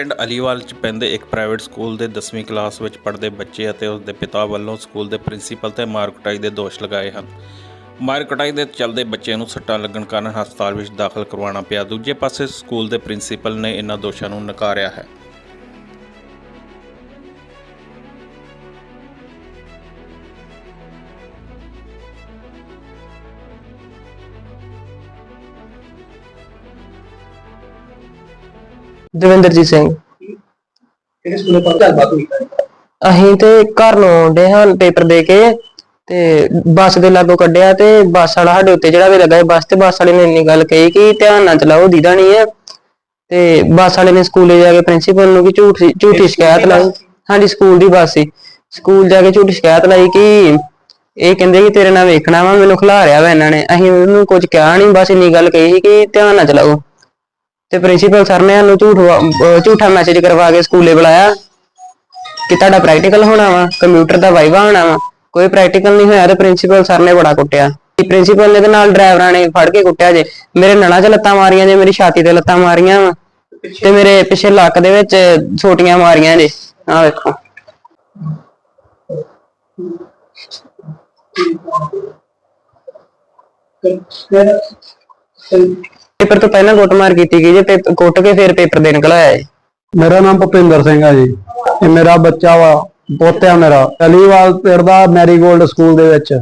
ਪਿੰਡ ਅਲੀਵਾਲ ਚ ਪੈਂਦੇ ਇੱਕ ਪ੍ਰਾਈਵੇਟ ਸਕੂਲ ਦੇ 10ਵੀਂ ਕਲਾਸ ਵਿੱਚ ਪੜ੍ਹਦੇ ਬੱਚੇ ਅਤੇ ਉਸ ਦੇ ਪਿਤਾ ਵੱਲੋਂ ਸਕੂਲ ਦੇ ਪ੍ਰਿੰਸੀਪਲ ਤੇ ਮਾਰ ਕੁਟਾਈ ਦੇ ਦੋਸ਼ ਲਗਾਏ ਹਨ। ਮਾਰ ਕੁਟਾਈ ਦੇ ਚੱਲਦੇ ਬੱਚੇ ਨੂੰ ਸੱਟਾਂ ਲੱਗਣ ਕਾਰਨ ਹਸਪਤਾਲ ਵਿੱਚ ਦਾਖਲ ਕਰਵਾਉਣਾ ਪਿਆ। ਦੂਜੇ ਪਾਸੇ ਸਕੂਲ ਦੇ ਪ੍ਰਿੰਸੀਪਲ ਨੇ ਇਹਨਾਂ ਦੋਸ਼ਾਂ ਨੂੰ ਨਕਾਰਿਆ ਹੈ। ਦਵਿੰਦਰਜੀਤ ਸਿੰਘ। ਕਿਹੜੇ ਸਕੂਲੇ ਪੜ੍ਹਦੇ? ਗੱਲਬਾਤ ਹੋਈ। ਅਸੀਂ ਤੇ ਘਰ ਨੂੰ ਆਉਂਦੇ ਹਾਂ ਪੇਪਰ ਦੇ ਕੇ ਤੇ ਬੱਸ ਦੇ ਲਾਗੋਂ ਕੱਢਿਆ ਤੇ ਬੱਸ ਵਾਲਾ ਸਾਡੇ ਉੱਤੇ ਜਿਹੜਾ ਵੀ ਲੱਗਾ ਸੀ ਬੱਸ ਤੇ ਬੱਸ ਵਾਲੇ ਨੇ ਇੰਨੀ ਗੱਲ ਕਹੀ ਕਿ ਧਿਆਨ ਨਾਲ ਚਲਾਓ ਦੀਦਾ ਨਹੀਂ ਹੈ। ਤੇ ਬੱਸ ਵਾਲੇ ਨੇ ਸਕੂਲੇ ਜਾ ਕੇ ਪ੍ਰਿੰਸੀਪਲ ਨੂੰ ਕਿ ਝੂਠੀ ਝੂਠੀ ਸ਼ਿਕਾਇਤ ਲਾਈ। ਹਾਂਜੀ ਸਕੂਲ ਦੀ ਬੱਸ ਸੀ। ਸਕੂਲ ਜਾ ਕੇ ਝੂਠੀ ਸ਼ਿਕਾਇਤ ਲਾਈ ਕਿ ਇਹ ਕਹਿੰਦੇ ਕਿ ਤੇਰੇ ਨਾਲ ਵੇਖਣਾ ਵਾ ਮੈਨੂੰ ਖਿਲਾਰਿਆ ਵਾ ਇਹਨਾਂ ਨੇ। ਅਸੀਂ ਉਹਨੂੰ ਕੁਝ ਕਿਹਾ ਨਹੀਂ ਬਸ ਇੰਨੀ ਗੱਲ ਕਹੀ ਸੀ ਕਿ ਧਿਆਨ ਨਾਲ ਚਲਾਓ। ਤੇ ਪ੍ਰਿੰਸੀਪਲ ਸਰ ਨੇ ਸਾਨੂੰ ਝੂਠ ਅਹ ਝੂਠਾ ਮੈਸੇਜ ਕਰਵਾ ਕੇ ਸਕੂਲੇ ਬੁਲਾਇਆ ਕਿ ਤੁਹਾਡਾ ਪ੍ਰੈਕਟੀਕਲ ਹੋਣਾ ਵਾ ਕੰਪਿਊਟਰ ਦਾ ਵਾਈਵਾ ਹੋਣਾ ਵਾ। ਕੋਈ ਪ੍ਰੈਕਟੀਕਲ ਨਹੀਂ ਹੋਇਆ ਤੇ ਪ੍ਰਿੰਸੀਪਲ ਸਰ ਨੇ ਬੜਾ ਕੁੱਟਿਆ। ਪ੍ਰਿੰਸੀਪਲ ਨੇ ਤੇ ਨਾਲ ਡਰਾਈਵਰਾਂ ਨੇ ਫੜ ਕੇ ਕੁੱਟਿਆ ਜੇ। ਮੇਰੇ ਨਣਾ 'ਚ ਲੱਤਾਂ ਮਾਰੀਆਂ ਜੇ, ਮੇਰੀ ਛਾਤੀ ਤੇ ਲੱਤਾਂ ਮਾਰੀਆਂ ਵਾ। ਤੇ ਮੇਰੇ ਪਿੱਛੇ ਲੱਕ ਦੇ ਵਿੱਚ ਛੋਟੀਆਂ ਮਾਰੀਆਂ ਜੇ। ਆਹ ਵੇਖੋ। ਪੇਪਰ ਤੋਂ ਪਹਿਲਾਂ ਕੁੱਟਮਾਰ ਕੀਤੀ ਗਈ ਜੇ ਪੇਪਰ ਕੁੱਟ ਕੇ ਫਿਰ ਪੇਪਰ ਦੇ ਨਿਕਲ ਜੀ। ਮੇਰਾ ਨਾਮ ਭੁਪਿੰਦਰ ਸਿੰਘ ਆ ਜੀ। ਇਹ ਮੇਰਾ ਬੱਚਾ ਵਾ, ਪੋਤਿਆ ਮੇਰਾ। ਅਲੀਵਾਲ ਪਿੰਡ ਦਾ ਮੈਰੀਗੋਲਡ ਸਕੂਲ ਦੇ ਵਿੱਚ।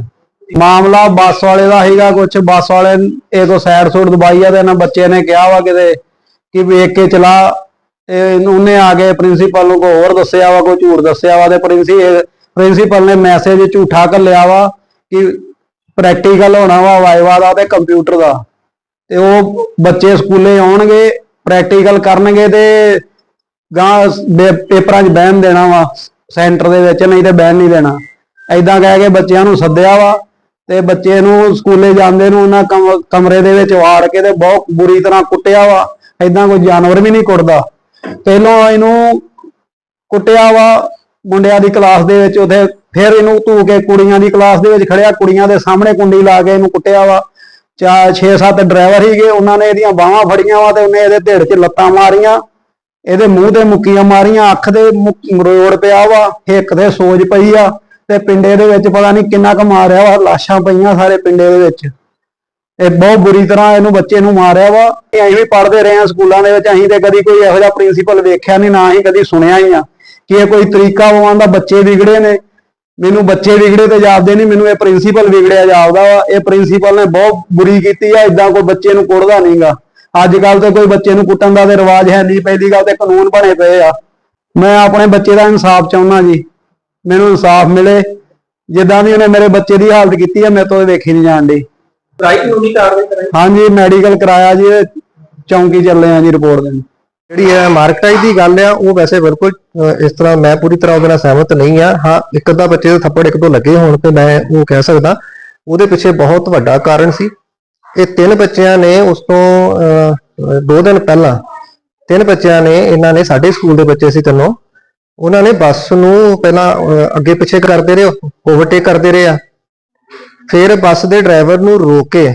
ਮਾਮਲਾ ਬੱਸ ਵਾਲੇ ਦਾ ਸੀਗਾ ਕੁਝ ਬੱਸ ਵਾਲੇ ਇਹ ਕੋ ਸਾਈਡ ਸੂਟ ਦਬਾਈ ਆ ਤੇ ਇਹਨਾਂ ਬੱਚੇ ਨੇ ਕਿਹਾ ਵਾ ਕਿਤੇ ਕਿ ਵੇਖ ਕੇ ਚਲਾ। ਤੇ ਉਹਨੇ ਆ ਕੇ ਪ੍ਰਿੰਸੀਪਲ ਨੂੰ ਕੋ ਹੋਰ ਦੱਸਿਆ ਵਾ, ਕੋਈ ਝੂਠ ਦੱਸਿਆ ਵਾ ਤੇ ਪ੍ਰਿੰਸੀ ਪ੍ਰਿੰਸੀਪਲ ਨੇ ਮੈਸੇਜ ਝੂਠਾ ਘੱਲਿਆ ਵਾ ਕਿ ਪ੍ਰੈਕਟੀਕਲ ਹੋਣਾ ਵਾ ਵਾਈਵਾ ਦਾ ਤੇ ਕੰਪਿਊਟਰ ਦਾ। ਤੇ ਉਹ ਬੱਚੇ ਸਕੂਲੇ ਆਉਣਗੇ ਪ੍ਰੈਕਟੀਕਲ ਕਰਨਗੇ ਤੇ ਗਾਂ ਪੇਪਰਾਂ 'ਚ ਬਹਿਣ ਦੇਣਾ ਵਾ ਸੈਂਟਰ ਦੇ ਵਿੱਚ ਨਹੀਂ ਤੇ ਬਹਿਣ ਨਹੀਂ ਦੇਣਾ। ਐਦਾਂ ਕਹਿ ਕੇ ਬੱਚਿਆਂ ਨੂੰ ਸੱਦਿਆ ਵਾ ਤੇ ਬੱਚੇ ਨੂੰ ਸਕੂਲੇ ਜਾਂਦੇ ਨੂੰ ਉਹਨਾਂ ਕਮ- ਕਮਰੇ ਦੇ ਵਿੱਚ ਵਾੜ ਕੇ ਤੇ ਬਹੁਤ ਬੁਰੀ ਤਰ੍ਹਾਂ ਕੁੱਟਿਆ ਵਾ ਐਦਾਂ ਕੋਈ ਜਾਨਵਰ ਵੀ ਨਹੀਂ ਕੁੱਟਦਾ। ਪਹਿਲਾਂ ਇਹਨੂੰ ਕੁੱਟਿਆ ਵਾ, ਮੁੰਡਿਆਂ ਦੀ ਕਲਾਸ ਦੇ ਵਿੱਚ, ਉਥੇ ਫਿਰ ਇਹਨੂੰ ਧੂ ਕੇ ਕੁੜੀਆਂ ਦੀ ਕਲਾਸ ਦੇ ਵਿੱਚ ਖੜਿਆ, ਕੁੜੀਆਂ ਦੇ ਸਾਹਮਣੇ ਕੁੰਡੀ ਲਾ ਕੇ ਇਹਨੂੰ ਕੁੱਟਿਆ ਵਾ। ਚਾਰ 6-7 ਡਰਾਈਵਰ ਸੀਗੇ, ਉਹਨਾਂ ਨੇ ਇਹਦੀਆਂ ਬਾਹਾਂ ਫੜੀਆਂ ਵਾ ਤੇ ਉਹਨੇ ਇਹਦੇ ਢਿੱਡ 'ਚ ਲੱਤਾਂ ਮਾਰੀਆਂ। ਇਹਦੇ ਮੂੰਹ ਤੇ ਮੁੱਕੀਆਂ ਮਾਰੀਆਂ, ਅੱਖ ਦੇ ਮੁੱਕ- ਮਰੋੜ ਪਿਆ ਵਾ, ਹਿੱਕ ਤੇ ਸੋਜ ਪਈ ਆ ਤੇ ਪਿੰਡੇ ਦੇ ਵਿੱਚ ਪਤਾ ਨਹੀਂ ਕਿੰਨਾ ਕੁ ਮਾਰਿਆ ਵਾ, ਲਾਸ਼ਾਂ ਪਈਆਂ ਸਾਰੇ ਪਿੰਡੇ ਦੇ ਵਿੱਚ। ਇਹ ਬਹੁਤ ਬੁਰੀ ਤਰ੍ਹਾਂ ਇਹਨੂੰ ਬੱਚੇ ਨੂੰ ਮਾਰਿਆ ਵਾ। ਇਹ ਅਸੀਂ ਵੀ ਪੜ੍ਹਦੇ ਰਹੇ ਹਾਂ ਸਕੂਲਾਂ ਦੇ ਵਿੱਚ, ਅਸੀਂ ਤੇ ਕਦੀ ਕੋਈ ਇਹੋ ਜਿਹਾ ਪ੍ਰਿੰਸੀਪਲ ਵੇਖਿਆ ਨਹੀਂ ਨਾ ਹੀ ਕਦੀ ਸੁਣਿਆ ਹੀ ਆ ਕਿ ਇਹ ਕੋਈ ਤਰੀਕਾ ਹੋਵਾਂ ਦਾ ਬੱਚੇ ਵਿਗੜੇ ਨੇ। ਮੈਨੂੰ ਬੱਚੇ ਵਿਗੜੇ ਤੇ ਜਾਪਦੇ ਨਹੀਂ ਮੈਨੂੰ ਇਹ ਪ੍ਰਿੰਸੀਪਲ ਵਿਗੜਿਆ ਜਾਪਦਾ ਵਾ। ਇਹ ਪ੍ਰਿੰਸੀਪਲ ਨੇ ਬਹੁਤ ਬੁਰੀ ਕੀਤੀ ਆ ਇਦਾਂ ਕੋਈ ਬੱਚੇ ਨੂੰ ਕੁੱਟਦਾ ਨਹੀਂਗਾ ਅੱਜ ਕੱਲ ਤੇ ਕੋਈ ਬੱਚੇ ਨੂੰ ਕੁੱਟਣ ਦਾ ਤੇ ਰਿਵਾਜ ਹੈ ਨਹੀਂ ਪਹਿਲੀ ਗੱਲ ਤੇ ਕਾਨੂੰਨ ਬਣੇ ਪਏ ਆ। ਮੈਂ ਆਪਣੇ ਬੱਚੇ ਦਾ ਇਨਸਾਫ ਚਾਹੁੰਦਾ ਜੀ। ਮੈਨੂੰ ਇਨਸਾਫ ਮਿਲੇ। ਜਿੱਦਾਂ ਦੀ ਉਹਨੇ ਮੇਰੇ ਬੱਚੇ ਦੀ ਹਾਲਤ ਕੀਤੀ ਆ ਮੇਰੇ ਤੋਂ ਇਹ ਵੇਖੀ ਨਹੀਂ ਜਾਣ ਦੀ ਰਾਈਟ ਨੂੰ ਨਹੀਂ ਕਾਰਵਾਈ ਕਰਾਈ। ਹਾਂਜੀ ਮੈਡੀਕਲ ਕਰਾਇਆ ਜੀ ਚੌਂਕੀ ਚੱਲੇ ਆ ਜੀ ਰਿਪੋਰਟ ਦੇਣ। ਜਿਹੜੀ ਹੈ ਮਾਰਕਟਾਈ ਦੀ ਗੱਲ ਆ, ਉਹ ਵੈਸੇ ਬਿਲਕੁਲ ਇਸ ਤਰ੍ਹਾਂ ਮੈਂ ਪੂਰੀ ਤਰ੍ਹਾਂ ਉਹਦੇ ਨਾਲ ਸਹਿਮਤ ਨਹੀਂ ਆ। ਹਾਂ, ਇੱਕ ਅੱਧਾ ਬੱਚੇ ਦੇ ਥੱਪੜ ਇੱਕ ਦੋ ਲੱਗੇ ਹੋਣ ਤੇ ਮੈਂ ਉਹ ਕਹਿ ਸਕਦਾ। ਉਹਦੇ ਪਿੱਛੇ ਬਹੁਤ ਵੱਡਾ ਕਾਰਨ ਸੀ। ਇਹ ਤਿੰਨ ਬੱਚਿਆਂ ਨੇ ਉਸ ਤੋਂ ਦੋ ਦਿਨ ਪਹਿਲਾਂ ਤਿੰਨ ਬੱਚਿਆਂ ਨੇ, ਇਹਨਾਂ ਨੇ ਸਾਡੇ ਸਕੂਲ ਦੇ ਬੱਚੇ ਸੀ ਤਿੰਨੋਂ, ਉਹਨਾਂ ਨੇ ਬੱਸ ਨੂੰ ਪਹਿਲਾਂ ਅੱਗੇ ਪਿੱਛੇ ਕਰਦੇ ਰਹੇ ਓਵਰਟੇਕ ਕਰਦੇ ਰਹੇ ਆ। ਫਿਰ ਬੱਸ ਦੇ ਡਰਾਈਵਰ ਨੂੰ ਰੋਕ ਕੇ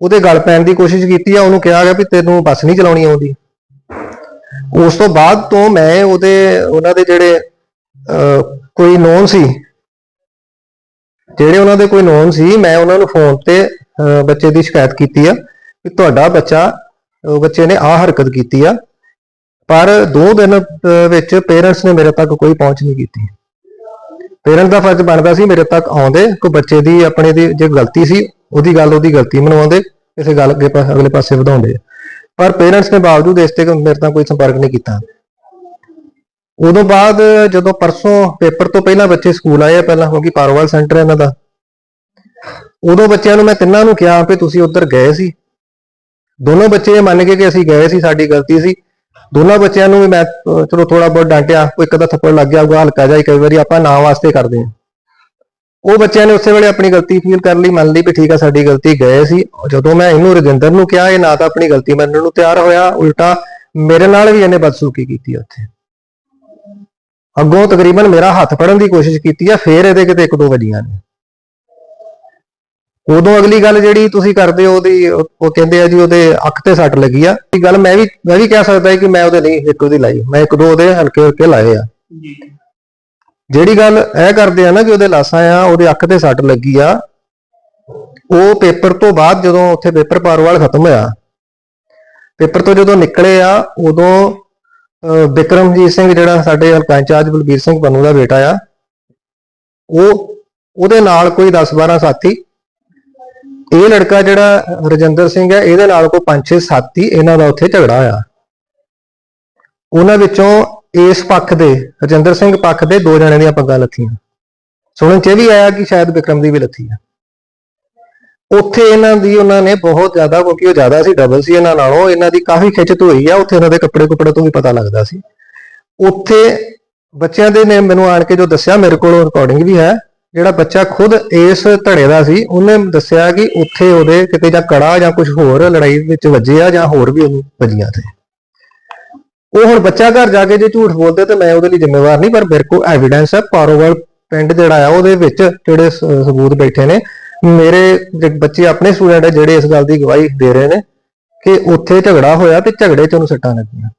ਉਹਦੇ ਗਲ ਪੈਣ ਦੀ ਕੋਸ਼ਿਸ਼ ਕੀਤੀ ਆ, ਉਹਨੂੰ ਕਿਹਾ ਗਿਆ ਵੀ ਤੈਨੂੰ ਬੱਸ ਨਹੀਂ ਚਲਾਉਣੀ ਆਉਂਦੀ। ਉਸ ਤੋਂ ਬਾਅਦ ਤੋਂ ਮੈਂ ਉਹਦੇ ਉਹਨਾਂ ਦੇ ਜਿਹੜੇ ਅਹ, ਕੋਈ ਨੋਨ ਸੀ ਜਿਹੜੇ ਉਹਨਾਂ ਦੇ ਕੋਈ ਨੋਨ ਸੀ ਮੈਂ ਉਹਨਾਂ ਨੂੰ ਫੋਨ ਤੇ ਅਹ, ਬੱਚੇ ਦੀ ਸ਼ਿਕਾਇਤ ਕੀਤੀ ਆ ਕਿ ਤੁਹਾਡਾ ਬੱਚਾ ਬੱਚੇ ਨੇ ਆਹ ਹਰਕਤ ਕੀਤੀ ਆ ਪਰ ਦੋ ਦਿਨ ਅਹ, ਵਿੱਚ ਪੇਰੈਂਟਸ ਨੇ ਮੇਰੇ ਤੱਕ ਕੋਈ ਪਹੁੰਚ ਨਹੀਂ ਕੀਤੀ। ਪੇਰੈਂਟਸ ਦਾ ਫਰਜ਼ ਬਣਦਾ ਸੀ ਮੇਰੇ ਤੱਕ ਆਉਂਦੇ ਕੋਈ ਬੱਚੇ ਦੀ ਆਪਣੇ ਦੀ ਜੇ ਗਲਤੀ ਸੀ ਉਹਦੀ ਗੱਲ ਉਹਦੀ ਗਲਤੀ ਮਨਵਾਉਂਦੇ ਕਿਸੇ ਗੱਲ ਅੱਗੇ ਅਗਲੇ ਪਾਸੇ ਵਧਾਉਂਦੇ ਪਰ ਪੇਰੈਂਟਸ ਨੇ ਬਾਵਜੂਦ ਇਸ ਤੇ ਮੇਰੇ ਨਾਲ ਕੋਈ ਸੰਪਰਕ ਨਹੀਂ ਕੀਤਾ। ਉਦੋਂ ਬਾਅਦ ਜਦੋਂ ਪਰਸੋਂ ਪੇਪਰ ਤੋਂ ਪਹਿਲਾਂ ਬੱਚੇ ਸਕੂਲ ਆਏ ਆ, ਪਹਿਲਾਂ ਕਿਉਂਕਿ ਪਾਰੋਵਾਲ ਸੈਂਟਰ ਹੈ ਇਹਨਾਂ ਦਾ, ਉਦੋਂ ਬੱਚਿਆਂ ਨੂੰ ਮੈਂ ਤਿੰਨਾਂ ਨੂੰ ਕਿਹਾ ਵੀ ਤੁਸੀਂ ਉੱਧਰ ਗਏ ਸੀ। ਦੋਨੋਂ ਬੱਚੇ ਇਹ ਮੰਨ ਗਏ ਕਿ ਅਸੀਂ ਗਏ ਸੀ, ਸਾਡੀ ਗਲਤੀ ਸੀ। ਦੋਨਾਂ ਬੱਚਿਆਂ ਨੂੰ ਵੀ ਮੈਂ ਚਲੋ ਥੋੜਾ ਬਹੁਤ ਡਾਂਟਿਆ ਕੋਈ ਇੱਕ ਅੱਧਾ ਥੱਪੜ ਲੱਗ ਗਿਆ ਹੋਊਗਾ ਹਲਕਾ ਜਿਹਾ ਕਈ ਵਾਰੀ ਆਪਾਂ ਨਾਂ ਵਾਸਤੇ ਕਰਦੇ ਹਾਂ। ਉਹ ਬੱਚਿਆਂ ਨੇ ਉਸੇ ਵੇਲੇ ਆਪਣੀ ਗਲਤੀ ਫੀਲ ਕਰ ਲਈ, ਮੰਨ ਲਈ ਵੀ ਠੀਕ ਆ, ਸਾਡੀ ਗਲਤੀ ਗਏ ਸੀ। ਜਦੋਂ ਮੈਂ ਇਹਨੂੰ ਰਜਿੰਦਰ ਨੂੰ ਕਿਹਾ, ਇਹ ਨਾ ਤਾਂ ਆਪਣੀ ਗਲਤੀ ਮੰਨਣ ਨੂੰ ਤਿਆਰ ਹੋਇਆ, ਉਲਟਾ ਮੇਰੇ ਨਾਲ ਵੀ ਇਹਨੇ ਬਦਸਲੂਕੀ ਕੀਤੀ ਉੱਥੇ। ਅੱਗੋਂ ਤਕਰੀਬਨ ਮੇਰਾ ਹੱਥ ਫੜਨ ਦੀ ਕੋਸ਼ਿਸ਼ ਕੀਤੀ ਆ, ਫੇਰ ਇਹਦੇ ਕਿਤੇ ਇੱਕ ਦੋ ਵੱਜੀਆਂ ਨੇ। ਉਦੋਂ ਅਗਲੀ ਗੱਲ ਜਿਹੜੀ ਤੁਸੀਂ ਕਰਦੇ ਹੋ ਉਹਦੀ, ਉਹ ਉਹ ਕਹਿੰਦੇ ਆ ਜੀ, ਉਹਦੇ ਅੱਖ ਤੇ ਸੱਟ ਲੱਗੀ ਆ। ਇਹ ਗੱਲ ਮੈਂ ਵੀ ਮੈਂ ਵੀ ਕਹਿ ਸਕਦਾ ਕਿ ਮੈਂ ਉਹਦੇ ਨਹੀਂ ਇੱਕ ਉਹਦੀ ਲਾਈ, ਮੈਂ ਇੱਕ ਦੋ ਉਹਦੇ ਹਲਕੇ ਹਲਕੇ ਲਾਏ ਆ। ਜੀ। ਜਿਹੜੀ ਗੱਲ ਇਹ ਕਰਦੇ ਆ ਨਾ ਕਿ ਉਹਦੇ ਲਾਸਾਂ ਆ, ਉਹਦੇ ਅੱਖ ਤੇ ਸੱਟ ਲੱਗੀ ਆ, ਉਹ ਪੇਪਰ ਤੋਂ ਬਾਅਦ ਜਦੋਂ ਉੱਥੇ ਪੇਪਰ ਪਾਰਵਾਲ ਖਤਮ ਹੋਇਆ, ਪੇਪਰ ਤੋਂ ਜਦੋਂ ਨਿਕਲੇ ਆ, ਉਦੋਂ ਬਿਕਰਮਜੀਤ ਸਿੰਘ ਜਿਹੜਾ ਸਾਡੇ ਹਲਕਾ ਇੰਚਾਰਜ ਬਲਬੀਰ ਸਿੰਘ ਪੰਨੂ ਦਾ ਬੇਟਾ ਆ, ਉਹ, ਉਹਦੇ ਨਾਲ ਕੋਈ 10 12 ਸਾਥੀ, ਇਹ ਲੜਕਾ ਜਿਹੜਾ ਰਜਿੰਦਰ ਸਿੰਘ ਹੈ ਇਹਦੇ ਨਾਲ ਕੋਈ 5 6 ਸਾਥੀ ਇਹਨਾਂ ਦਾ ਉੱਥੇ ਝਗੜਾ ਹੋਇਆ ਉਹਨਾਂ ਵਿੱਚੋਂ ਇਸ ਪੱਖ ਦੇ, ਰਜਿੰਦਰ ਸਿੰਘ ਪੱਖ ਦੇ ਦੋ ਜਣਿਆਂ ਦੀਆਂ ਪੱਗਾਂ ਲੱਥੀਆਂ। ਸੁਣਨ ਚ ਇਹ ਵੀ ਆਇਆ ਕਿ ਸ਼ਾਇਦ ਵਿਕਰਮ ਦੀ ਵੀ ਲੱਥੀ ਆ। ਉੱਥੇ ਇਹਨਾਂ ਦੀ, ਉਹਨਾਂ ਨੇ ਬਹੁਤ ਜ਼ਿਆਦਾ, ਕਿਉਂਕਿ ਉਹ ਜ਼ਿਆਦਾ ਸੀ ਡਬਲ ਸੀ ਇਹਨਾਂ ਨਾਲੋਂ, ਇਹਨਾਂ ਦੀ ਕਾਫੀ ਖਿੱਚਤ ਹੋਈ ਆ, ਉੱਥੇ ਇਹਨਾਂ ਦੇ ਕੱਪੜੇ ਕੁਪੜੇ ਤੋਂ ਵੀ ਪਤਾ ਲੱਗਦਾ ਸੀ। ਉੱਥੇ ਬੱਚਿਆਂ ਦੇ ਨੇ ਮੈਨੂੰ ਆਣ ਕੇ ਜੋ ਦੱਸਿਆ, ਮੇਰੇ ਕੋਲ ਰਿਕਾਰਡਿੰਗ ਵੀ ਹੈ, ਜਿਹੜਾ ਬੱਚਾ ਖੁਦ ਇਸ ਧੜੇ ਦਾ ਸੀ, ਉਹਨੇ ਦੱਸਿਆ ਕਿ ਉੱਥੇ ਉਹਦੇ ਕਿਤੇ ਜਾਂ ਕੜਾ ਜਾਂ ਕੁਝ ਹੋਰ ਲੜਾਈ ਵਿੱਚ ਵੱਜੇ ਆ ਜਾਂ ਹੋਰ ਵੀ ਉਹਨੂੰ ਵੱਜੀਆਂ ਤੇ ਉਹ ਹੁਣ ਬੱਚਾ ਘਰ ਜਾ ਕੇ ਜੇ ਝੂਠ ਬੋਲਦੇ ਤੇ ਮੈਂ ਉਹਦੇ ਲਈ ਜ਼ਿੰਮੇਵਾਰ ਨਹੀਂ, ਪਰ ਮੇਰੇ ਕੋਲ ਐਵੀਡੈਂਸ ਹੈ ਪਾਰੋਵਾਲ ਪਿੰਡ ਜਿਹੜਾ ਆ, ਉਹਦੇ ਵਿੱਚ ਜਿਹੜੇ ਸਬੂਤ ਬੈਠੇ ਨੇ। ਮੇਰੇ ਬੱਚੇ ਆਪਣੇ ਸਟੂਡੈਂਟ ਜਿਹੜੇ ਇਸ ਗੱਲ ਦੀ ਗਵਾਹੀ ਦੇ ਰਹੇ ਨੇ ਕਿ ਉੱਥੇ ਝਗੜਾ ਹੋਇਆ ਤੇ ਝਗੜੇ 'ਚ ਉਹਨੂੰ ਸੱਟਾਂ ਲੱਗੀਆਂ।